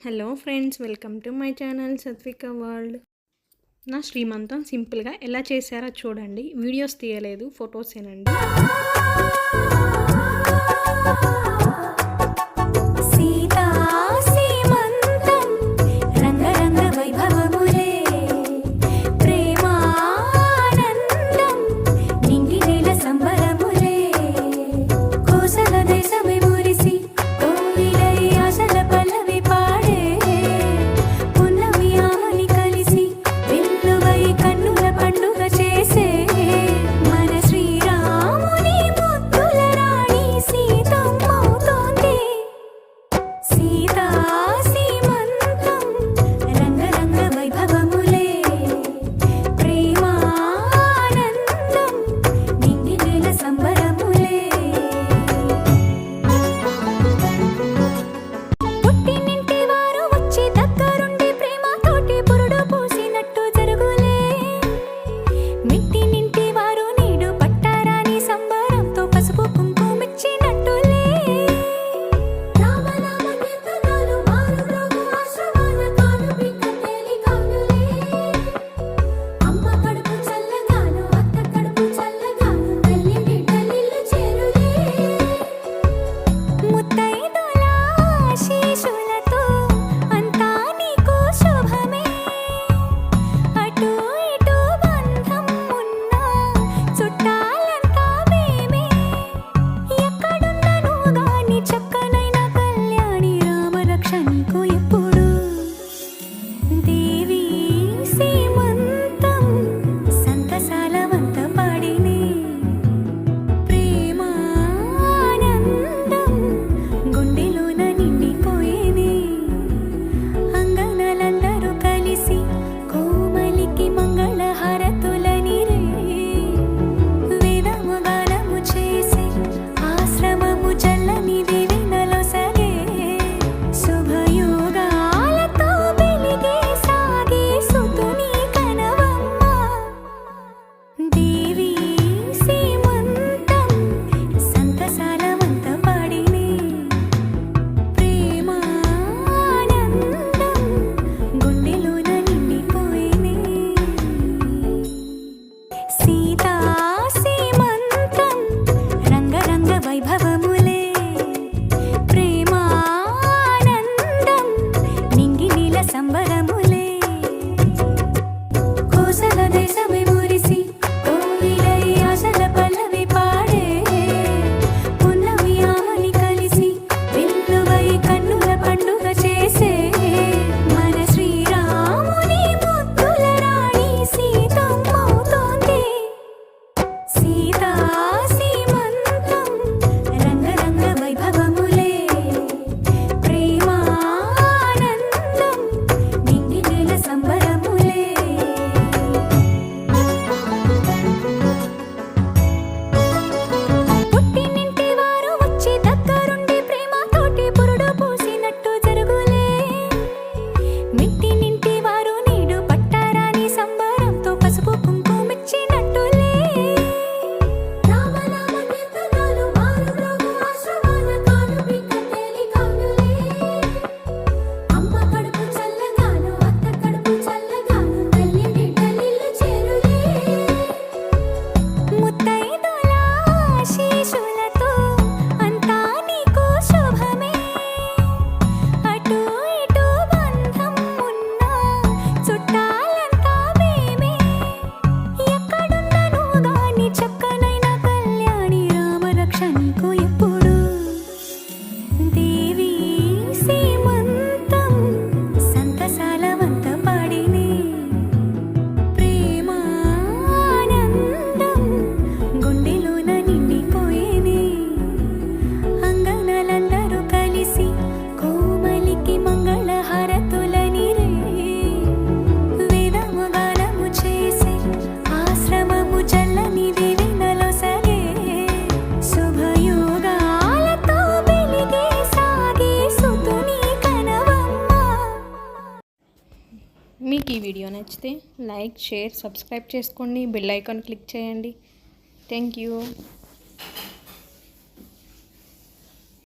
Hello friends welcome to my channel Satvika world. నా శ్రీమంతం సింపుల్గా ఎలా చేశారో చూడండి. వీడియోస్ తీయలేదు ఫొటోస్ ఏనండి 我也不。మీకు ఈ వీడియో నచ్చితే లైక్ షేర్ సబ్స్క్రైబ్ చేసుకోండి. బెల్ ఐకాన్ క్లిక్ చేయండి. Thank you.